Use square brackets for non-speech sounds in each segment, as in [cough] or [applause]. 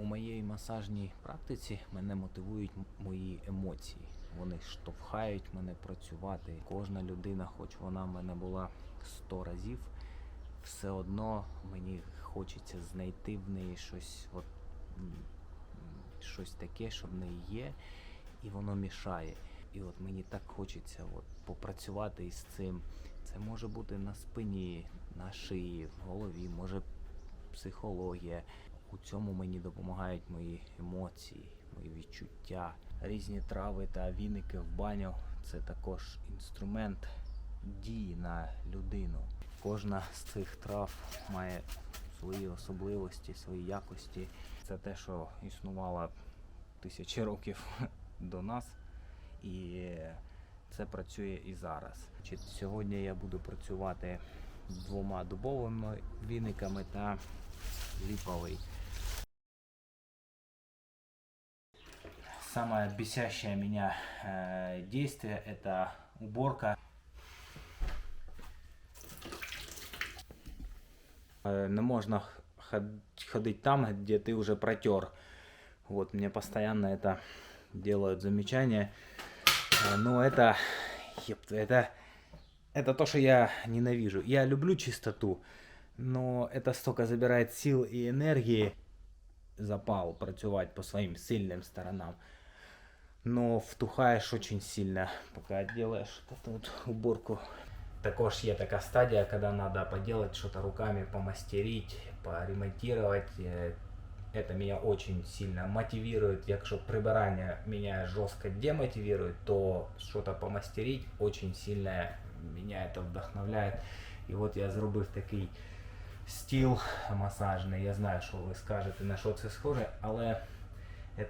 У моїй масажній практиці мене мотивують мої емоції. Вони штовхають мене працювати. Кожна людина, хоч вона в мене була 100 разів, все одно мені хочеться знайти в неї щось, от, щось таке, що в неї є, і воно мішає. І от мені так хочеться от, попрацювати із цим. Це може бути на спині, на шиї, в голові, може психологія. У цьому мені допомагають мої емоції, мої відчуття. Різні трави та віники в баню це також інструмент дії на людину. Кожна з цих трав має свої особливості, свої якості. Це те, що існувало тисячі років до нас, і це працює і зараз. Сьогодні я буду працювати двома дубовими віниками та липовый. Самое бесящее меня э, действие это уборка. Э, не можно ходить там, где ты уже протер. Вот мне постоянно это делают замечания. Э, Но это, ёпта, это, это то, что я ненавижу. Я люблю чистоту, но это столько забирает сил и энергии. Запал працювати по своим сильным сторонам Но втухаєш очень сильно, пока делаешь эту вот уборку. Також є така стадія, коли треба поделать что-то руками, помастерить, поремонтировать. Э, Это меня очень сильно мотивирует. Якщо прибирання меня жестко демотивирует, то что-то помастерить очень сильно меня это вдохновляет. І от я зробив такий стіл масажний. Я знаю, що ви скажете, на що це схоже, але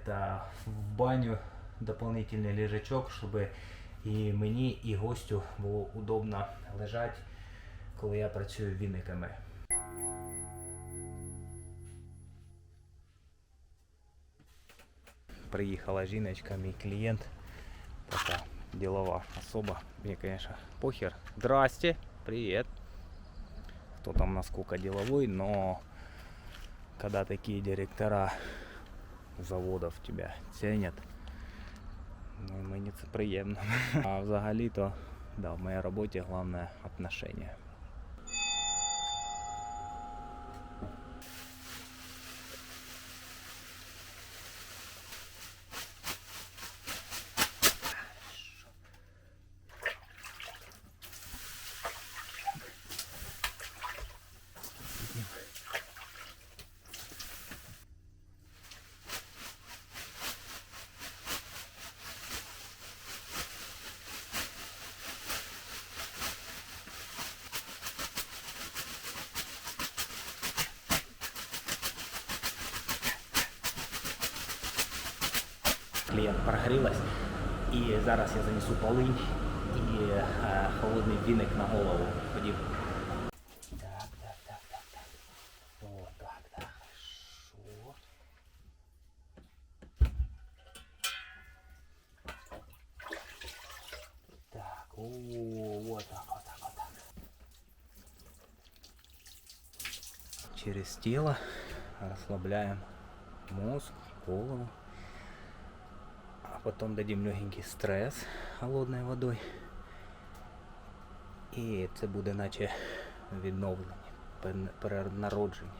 це в баню дополнительний лежачок, щоб і мені, і гостю було удобно лежати, коли я працюю віниками. Приїхала жіночка, мій клієнт. Така ділова особа. Мені, конечно, похер. Здрасте, привет кто там насколько деловой, но когда такие директора заводов тебя ценят, ну і мені це приємно. [laughs] А взагалі-то, да, в моїй роботі головне отношення. Клієнт прогрілась. І зараз я занесу полинь і е, холодний віник на голову. Ходім. Так, так, так, так, так. О, так, так, хорошо. Так, о, вот так, вот так, вот так. Через тело расслабляем мозг, голову. Потом дадим легенький стресс холодной водой. І це буде наче відновлення, перенародження.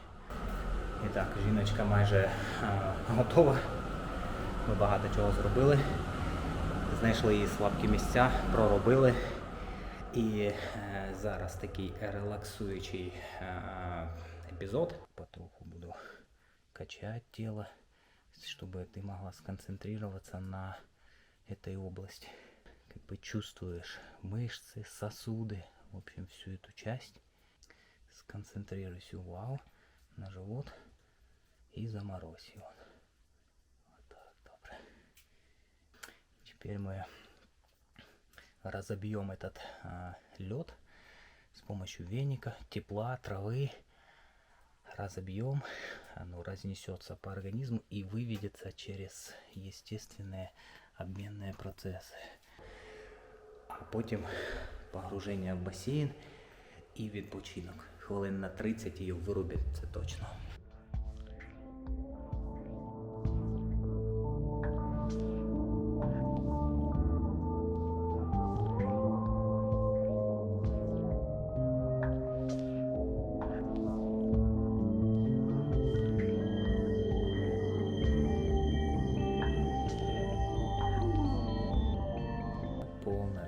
І так, жіночка майже а, готова. Ми багато чого зробили. Знайшли її слабкі місця, проробили. І е, зараз такий релаксуючий е, епізод. Потроху буду качать чтобы ты могла сконцентрироваться на этой области. Как бы чувствуешь мышцы, сосуды, в общем, всю эту часть. Сконцентрируйся, вау, на живот и заморозь его. Вот так, добре. Теперь мы разобьем этот лед с помощью веника, тепла, травы Разобьем, оно разнесется по организму и выведется через естественные обменные процессы. А потім погруження в басейн і відпочинок. Хвилин на 30 її вирубить, це точно.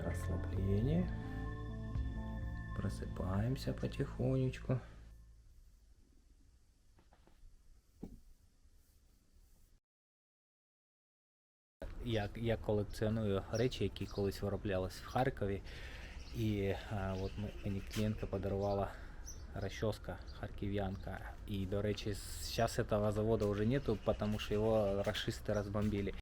настроение. Просыпаемся потихонечку. Я, я колекціоную речі, які колись вироблялись в Харкові. І а, от м- мені клієнтка подарувала расческа харків'янка. І, до речі, зараз цього заводу вже нету, тому що його рашисти розбомбили.